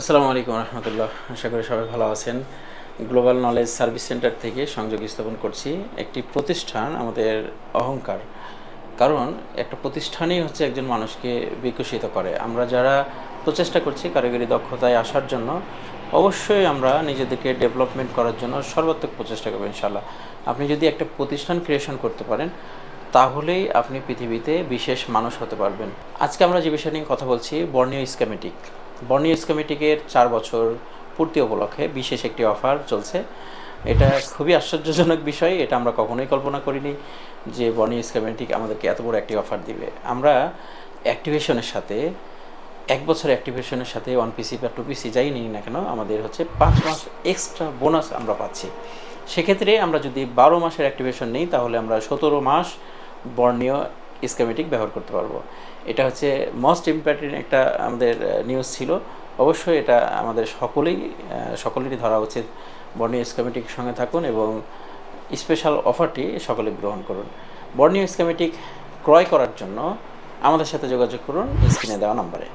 আসসালামু আলাইকুম রহমতুল্লাহ। আশা করি সবাই ভালো আছেন। গ্লোবাল নলেজ সার্ভিস সেন্টার থেকে সংযোগ স্থাপন করছি একটি প্রতিষ্ঠান আমাদের অহংকার। কারণ একটা প্রতিষ্ঠানই হচ্ছে একজন মানুষকে বিকশিত করে। আমরা যারা প্রচেষ্টা করছি কারিগরি দক্ষতায় আসার জন্য, অবশ্যই আমরা নিজেদেরকে ডেভেলপমেন্ট করার জন্য সর্বাত্মক প্রচেষ্টা করব ইনশাল্লাহ আপনি যদি একটা প্রতিষ্ঠান ক্রিয়েশন করতে পারেন, তাহলেই আপনি পৃথিবীতে বিশেষ মানুষ হতে পারবেন। আজকে আমরা যে বিষয় নিয়ে কথা বলছি বর্ণীয় স্কেমেটিক বর্ণীয় স্কেমেটিকের চার বছর পূর্তি উপলক্ষে বিশেষ একটি অফার চলছে। এটা খুবই আশ্চর্যজনক বিষয়, এটা আমরা কখনোই কল্পনা করিনি যে বর্ণীয় স্কেমেটিক আমাদেরকে এত বড় একটি অফার দিবে। আমরা অ্যাক্টিভেশনের সাথে, এক বছর অ্যাক্টিভেশনের সাথে ওয়ান পিসি বা টু পিসি যাই নিই না কেন, আমাদের হচ্ছে পাঁচ মাস এক্সট্রা বোনাস আমরা পাচ্ছি। সেক্ষেত্রে আমরা যদি বারো মাসের অ্যাক্টিভেশন নিই, তাহলে আমরা সতেরো মাস বর্ণীয় স্কেমেটিক ব্যবহার করতে পারব। এটা হচ্ছে মোস্ট ইম্পর্টেন্ট একটা আমাদের নিউজ ছিল। অবশ্যই এটা আমাদের সকলেই সকলেরই ধরা উচিত। বর্ণীয় স্কেমেটিক সঙ্গে থাকুন এবং স্পেশাল অফারটি সকলে গ্রহণ করুন। বর্ণীয় স্কেমেটিক ক্রয় করার জন্য আমাদের সাথে যোগাযোগ করুন স্ক্রিনে দেওয়া নম্বরে।